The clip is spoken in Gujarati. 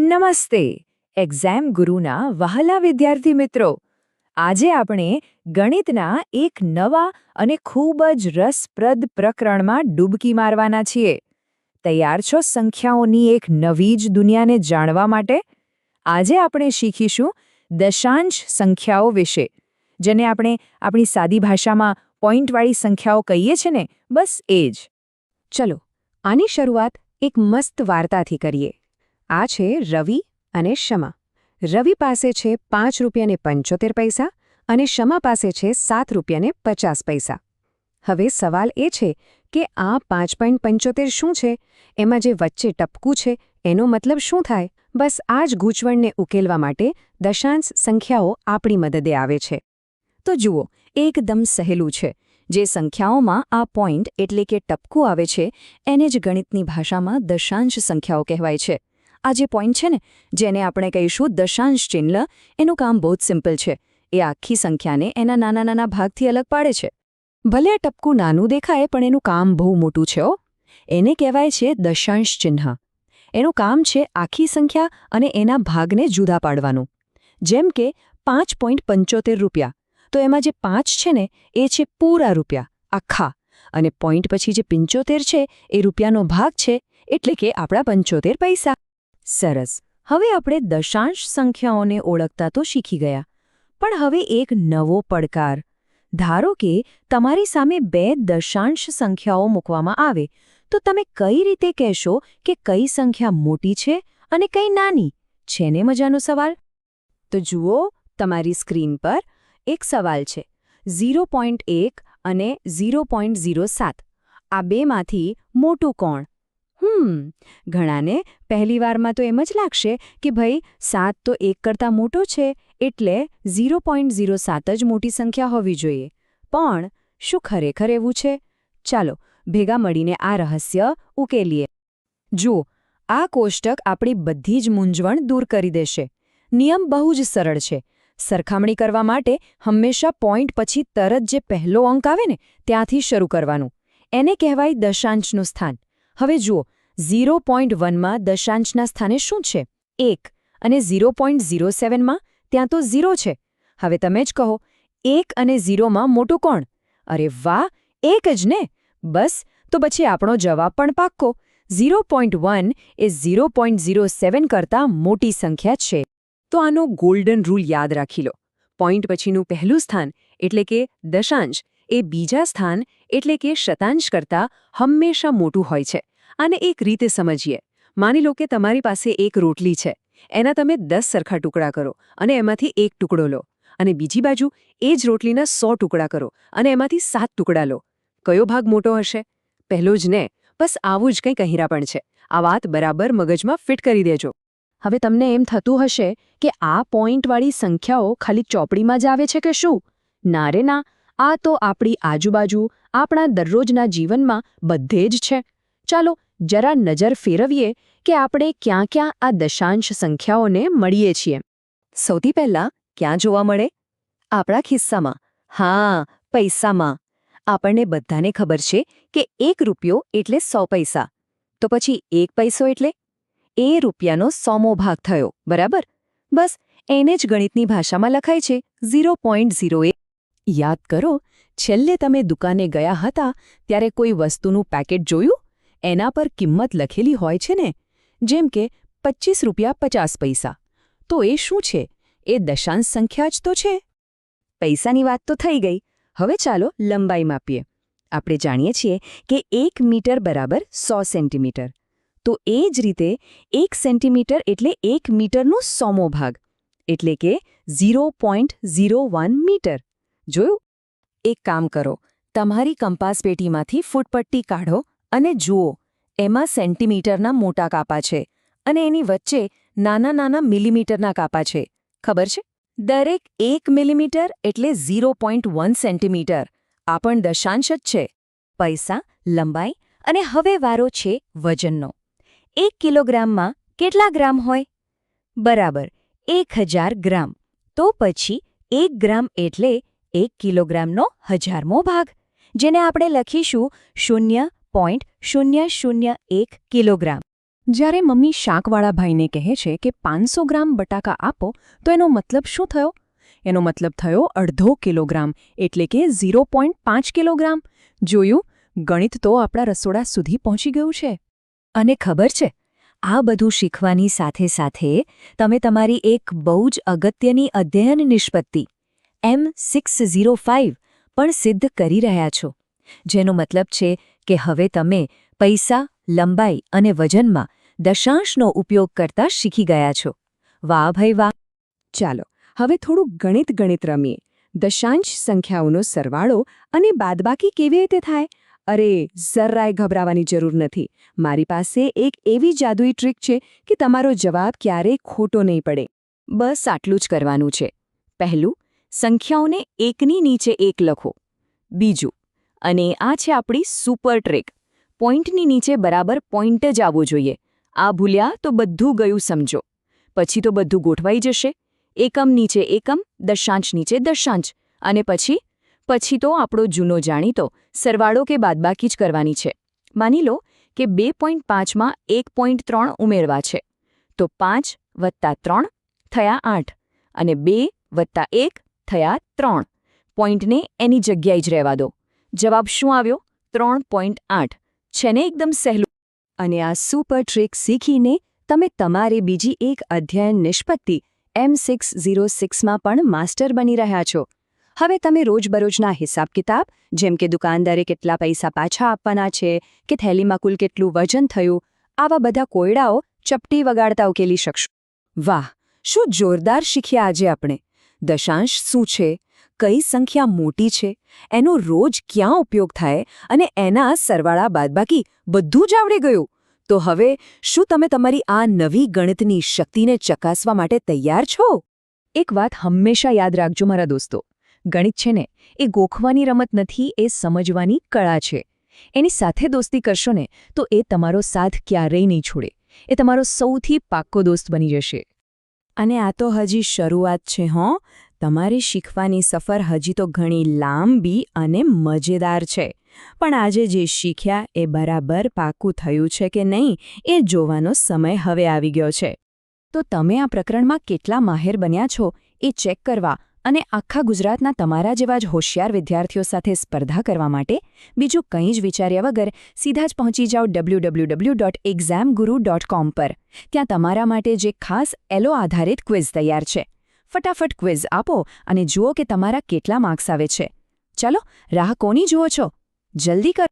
નમસ્તે. એક્ઝામ ગુરુના વહાલા વિદ્યાર્થી મિત્રો, આજે આપણે ગણિતના એક નવા અને ખૂબ જ રસપ્રદ પ્રકરણમાં ડૂબકી મારવાના છીએ. તૈયાર છો સંખ્યાઓની એક નવી જ દુનિયાને જાણવા માટે? આજે આપણે શીખીશું દશાંશ સંખ્યાઓ વિશે, જેને આપણે આપણી સાદી ભાષામાં પોઈન્ટવાળી સંખ્યાઓ કહીએ છીએ ને, બસ એ જ. ચલો, આની શરૂઆત એક મસ્ત વાર્તાથી કરીએ. આ છે રવિ અને શમા. રવિ પાસે છે પાંચ રૂપિયાને પંચોતેર પૈસા અને શમા પાસે છે સાત રૂપિયાને પચાસ પૈસા. હવે સવાલ એ છે કે આ પાંચ પોઈન્ટ પંચોતેર શું છે? એમાં જે વચ્ચે ટપકું છે, એનો મતલબ શું થાય? બસ આ જ ગૂંચવણને ઉકેલવા માટે દશાંશ સંખ્યાઓ આપણી મદદે આવે છે. તો જુઓ, એકદમ સહેલું છે. જે સંખ્યાઓમાં આ પોઈન્ટ એટલે કે ટપકું આવે છે, એને જ ગણિતની ભાષામાં દશાંશ સંખ્યાઓ કહેવાય છે. આ જે પોઈન્ટ છે ને, જેને આપણે કહીશું દશાંશ ચિહ્ન, એનું કામ બહુ જ સિમ્પલ છે. એ આખી સંખ્યાને એના નાના નાના ભાગથી અલગ પાડે છે. ભલે આ ટપકું નાનું દેખાય, પણ એનું કામ બહુ મોટું છે ઓ એને કહેવાય છે દશાંશ ચિહ્ન. એનું કામ છે આખી સંખ્યા અને એના ભાગને જુદા પાડવાનું. જેમ કે પાંચ પોઈન્ટ પંચોતેર રૂપિયા. તો એમાં જે પાંચ છે ને, એ છે પૂરા રૂપિયા, આખા. અને પોઈન્ટ પછી જે પંચોતેર છે, એ રૂપિયાનો ભાગ છે, એટલે કે આપણા પંચોતેર પૈસા. સરસ. હવે આપણે દશાંશ સંખ્યાઓને ઓળખતા તો શીખી ગયા. પણ હવે એક નવો પડકાર. ધારો કે તમારી સામે બે દશાંશ સંખ્યાઓ મૂકવામાં આવે, તો તમે કઈ રીતે કહેશો કે કઈ સંખ્યા મોટી છે અને કઈ નાની? છે ને મજાનો સવાલ? તો જુઓ, તમારી સ્ક્રીન પર એક સવાલ છે. ઝીરો પોઈન્ટ એક અને ઝીરો પોઈન્ટ ઝીરો સાત. આ બેમાંથી મોટું કોણ? હમ, ઘણાને પહેલીવારમાં તો એમ જ લાગશે કે ભાઈ સાત તો એક કરતાં મોટો છે, એટલે ઝીરો પોઈન્ટ ઝીરો સાત જ મોટી સંખ્યા હોવી જોઈએ. પણ શું ખરેખર એવું છે? ચાલો, ભેગા મળીને આ રહસ્ય ઉકેલીએ. જુઓ, આ કોષ્ટક આપણી બધી જ મૂંઝવણ દૂર કરી દેશે. નિયમ બહુ જ સરળ છે. સરખામણી કરવા માટે હંમેશા પોઈન્ટ પછી તરત જે પહેલો અંક આવે ને, ત્યાંથી શરૂ કરવાનું. એને કહેવાય દશાંશનું સ્થાન. હવે જુઓ, ઝીરો પોઈન્ટ વનમાં દશાંશના સ્થાને શું છે? એક અને ઝીરો પોઈન્ટ ઝીરો સેવનમાં ત્યાં તો ઝીરો છે. હવે તમે જ કહો, એક અને ઝીરોમાં મોટું કોણ? અરે વાહ, એક જ ને? બસ, તો પછી આપણો જવાબ પણ પાક્કો. ઝીરો પોઈન્ટ વન એ ઝીરો પોઈન્ટ ઝીરો સેવન કરતાં મોટી સંખ્યા છે. તો આનો ગોલ્ડન રૂલ યાદ રાખી લો. પોઈન્ટ પછીનું પહેલું સ્થાન એટલે કે દશાંશ એ બીજા સ્થાન એટલે કે શતાંશ કરતાં હંમેશા મોટું હોય છે. આને એક રીતે સમજીએ. માની લો કે તમારી પાસે એક રોટલી છે. એના તમે દસ સરખા ટુકડા કરો અને એમાંથી એક ટુકડો લો. અને બીજી બાજુ એ જ રોટલીના સો ટુકડા કરો અને એમાંથી સાત ટુકડા લો. કયો ભાગ મોટો હશે? પહેલો જ ને. બસ આવું જ કંઈક પણ છે. આ વાત બરાબર મગજમાં ફિટ કરી દેજો. હવે તમને એમ થતું હશે કે આ પોઈન્ટવાળી સંખ્યાઓ ખાલી ચોપડીમાં જ આવે છે કે શું? ના રે ના. આ તો આપણી આજુબાજુ, આપણા દરરોજના જીવનમાં બધે જ છે. ચાલો જરા નજર ફેરવીએ કે આપણે ક્યાં ક્યાં આ દશાંશ સંખ્યાઓને મળીએ છીએ. સૌથી પહેલાં ક્યાં જોવા મળે? આપણા ખિસ્સામાં. હા, પૈસામાં. આપણને બધાને ખબર છે કે એક રૂપિયો એટલે સો પૈસા. તો પછી એક પૈસો એટલે? એ રૂપિયાનો સોમો ભાગ થયો, બરાબર? બસ, એને જ ગણિતની ભાષામાં લખાય છે, ઝીરો પોઈન્ટ ઝીરો યાદ કરો, છેલ્લે તમે દુકાને ગયા હતા, ત્યારે કોઈ વસ્તુનું પેકેટ જોયું? એના પર કિંમત લખેલી હોય છે ને? જેમ કે પચીસ રૂપિયા પચાસ પૈસા. તો એ શું છે? એ દશાંશ સંખ્યા જ તો છે. પૈસાની વાત તો થઈ ગઈ. હવે ચાલો લંબાઈ માપીએ. આપણે જાણીએ છીએ કે એક મીટર બરાબર સો સેન્ટીમીટર. તો એ જ રીતે એક સેન્ટીમીટર એટલે એક મીટરનો સોમો ભાગ. એટલે કે zero point zero one metre. જોયું? એક કામ કરો. તમારી કંપાસ પેટીમાંથી ફૂટપટ્ટી કાઢો અને જુઓ, એમાં સેન્ટીમીટરના મોટા કાપા છે અને એની વચ્ચે નાના નાના મિલીમીટરના કાપા છે. ખબર છે? દરેક એક મિલીમીટર એટલે ઝીરો પોઈન્ટ વન સેન્ટીમીટર. આ પણ દશાંશ જ છે. પૈસા, લંબાઈ અને હવે વારો છે વજનનો. એક કિલોગ્રામમાં કેટલા ગ્રામ હોય? બરાબર, એક હજાર ગ્રામ. તો પછી એક ગ્રામ એટલે એક કિલોગ્રામનો હજારમો ભાગ, જેને આપણે લખીશું શૂન્ય પોઈન્ટ શૂન્ય શૂન્ય એક કિલોગ્રામ જ્યારે મમ્મી શાકવાળા ભાઈને કહે છે કે પાંચસો ગ્રામ બટાકા આપો તો એનો મતલબ શું થયો? એનો મતલબ થયો અડધો કિલોગ્રામ એટલે કે ઝીરો પોઈન્ટ પાંચ કિલોગ્રામ. જોયું? ગણિત તો આપણા રસોડા સુધી પહોંચી ગયું છે. અને ખબર છે આ બધું શીખવાની સાથે સાથે તમે તમારી એક બહુ જ અગત્યની અધ્યયન નિષ્પત્તિ એમ સિક્સ ઝીરો ફાઇવ પણ સિદ્ધ કરી રહ્યા છો. જેનો મતલબ છે કે હવે તમે પૈસા, લંબાઈ અને વજનમાં દશાંશનો ઉપયોગ કરતા શીખી ગયા છો. વાહ ભાઈ વાહ. ચાલો, હવે થોડું ગણિત ગણિત રમીએ. દશાંશ સંખ્યાઓનો સરવાળો અને બાદબાકી કેવી રીતે થાય? અરે, જરાય ગભરાવાની જરૂર નથી. મારી પાસે એક એવી જાદુઈ ટ્રીક છે કે તમારો જવાબ ક્યારેય ખોટો નહીં પડે. બસ આટલું જ કરવાનું છે. પહેલું, સંખ્યાઓને એકની નીચે એક લખો. બીજું અને આ છે આપણી સુપર ટ્રેક પોઈન્ટની નીચે બરાબર પોઈન્ટ જ આવવો જોઈએ. આ ભૂલ્યા તો બધું ગયું સમજો. પછી તો બધું ગોઠવાઈ જશે. એકમ નીચે એકમ, દશાંશ નીચે દશાંશ. અને પછી પછી તો આપણો જૂનો જાણીતો, સરવાળો કે બાદબાકી જ કરવાની છે. માની લો કે બે પોઈન્ટ પાંચમાં એક પોઈન્ટ ત્રણ ઉમેરવા છે. તો પાંચ વત્તા ત્રણ થયા આઠ. અને બે વત્તા એક થયા ત્રણ. પોઈન્ટને એની જગ્યાએ જ રહેવા દો. જવાબ શું આવ્યો? ત્રણ પોઈન્ટ આઠ. છે ને એકદમ સહેલું. અને આ સુપર ટ્રીક શીખીને તમે તમારી બીજી એક અધ્યયન નિષ્પત્તિ એમ સિક્સ ઝીરો સિક્સમાં પણ માસ્ટર બની રહ્યા છો. હવે તમે રોજબરોજના હિસાબ કિતાબ, જેમ કે દુકાનદારે કેટલા પૈસા પાછા આપવાના છે, કે થેલીમાં કુલ કેટલું વજન થયું, આવા બધા કોયડાઓ ચપટી વગાડતા ઉકેલી શકશો. વાહ! શું જોરદાર શીખ્યા આજે આપણે. દશાંશ શું છે? કઈ સંખ્યા મોટી છે? એનો રોજ ક્યાં ઉપયોગ થાય? અને એના સરવાળા બાદબાકી બધું જ આવડી ગયું. તો હવે શું તમે તમારી આ નવી ગણિતની શક્તિને ચકાસવા માટે તૈયાર છો? એક વાત હંમેશા યાદ રાખજો મારા દોસ્તો. ગણિત છે ને, એ ગોખવાની રમત નથી, એ સમજવાની કળા છે. એની સાથે દોસ્તી કરશો ને, તો એ તમારો સાથ ક્યારેય નહીં છોડે. એ તમારો સૌથી પાક્કો દોસ્ત બની જશે. અને આ તો હજી શરૂઆત છે, હોં. તમારી શીખવાની સફર હજી તો ઘણી લાંબી અને મજેદાર છે. પણ આજે જે શીખ્યા એ બરાબર પાકું થયું છે કે નહીં, એ જોવાનો સમય હવે આવી ગયો છે. તો તમે આ પ્રકરણમાં કેટલા માહેર બન્યા છો, એ ચેક કરવા અને આખા ગુજરાતના તમારા જેવા જ હોશિયાર વિદ્યાર્થીઓ સાથે સ્પર્ધા કરવા માટે બીજું કંઈ જ વિચાર્યા વગર સીધા જ પહોંચી જાઓ ડબલ્યુ પર. ત્યાં તમારા માટે જે ખાસ એલો આધારિત ક્વિઝ તૈયાર છે. ફટાફટ ક્વિઝ આપો અને જુઓ કે તમારા કેટલા માર્ક્સ આવે છે. ચલો, રાહ કોની જુઓ છો? જલ્દી કર.